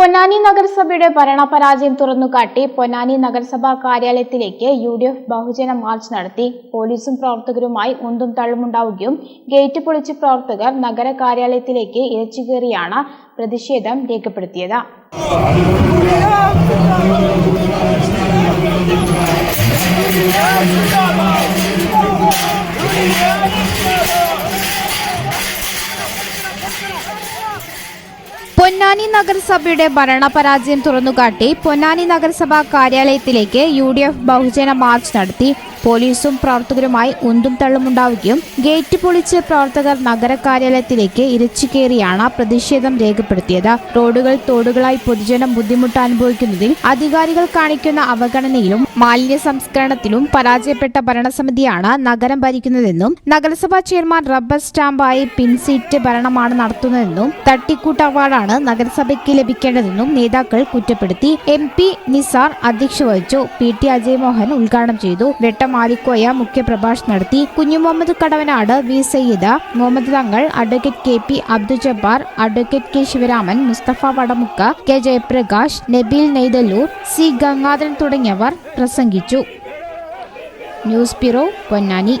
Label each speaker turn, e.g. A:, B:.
A: പൊന്നാനി നഗരസഭയുടെ ഭരണപരാജയം തുറന്നുകാട്ടി പൊന്നാനി നഗരസഭാ കാര്യാലയത്തിലേക്ക് യു ഡി എഫ് ബഹുജന മാർച്ച് നടത്തി. പോലീസും പ്രവർത്തകരുമായി ഉന്തും തള്ളുമുണ്ടാവുകയും ഗേറ്റ് പൊളിച്ച് പ്രവർത്തകർ നഗര കാര്യാലയത്തിലേക്ക് ഇരച്ചുകയറിയാണ് പ്രതിഷേധം രേഖപ്പെടുത്തിയത്. പൊന്നാനി നഗരസഭയുടെ ഭരണപരാജയം തുറന്നുകാട്ടി പൊന്നാനി നഗരസഭാ കാര്യാലയത്തിലേക്ക് യു ഡി എഫ് ബഹുജന മാർച്ച് നടത്തി. പോലീസും പ്രവർത്തകരുമായി ഉന്തും തള്ളുമുണ്ടാവുകയും ഗേറ്റ് പൊളിച്ച് പ്രവർത്തകർ നഗര കാര്യാലയത്തിലേക്ക് ഇരച്ചു കയറിയാണ് പ്രതിഷേധം രേഖപ്പെടുത്തിയത്. റോഡുകൾ തോടുകളായി പൊതുജനം ബുദ്ധിമുട്ട് അനുഭവിക്കുന്നതിൽ അധികാരികൾ കാണിക്കുന്ന അവഗണനയിലും മാലിന്യ സംസ്കരണത്തിലും പരാജയപ്പെട്ട ഭരണസമിതിയാണ് നഗരം ഭരിക്കുന്നതെന്നും നഗരസഭാ ചെയർമാൻ റബ്ബർ സ്റ്റാമ്പായി പിൻസീറ്റ് ഭരണമാണ് നടത്തുന്നതെന്നും തട്ടിക്കൂട്ട് അവാർഡാണ് നഗരസഭയ്ക്ക് ലഭിക്കേണ്ടതെന്നും നേതാക്കൾ കുറ്റപ്പെടുത്തി. എം പി നിസാർ അധ്യക്ഷ വഹിച്ചു. പി ടി അജയ് മോഹൻ ഉദ്ഘാടനം ചെയ്തു. വെട്ടം ആലിക്കോയ മുഖ്യപ്രഭാഷണം നടത്തി. Kunju Muhammad Kadavanad V. Sayyid. Muhammad Thangal advocate K. P. Abdul Jabbar advocate K. Sivaraman Mustafa Vadamukka K. Jayaprakash Nabeel Neythalloor C. Gangadharan തുടങ്ങിയവർ പ്രസംഗിച്ചു. News bureau Ponnani.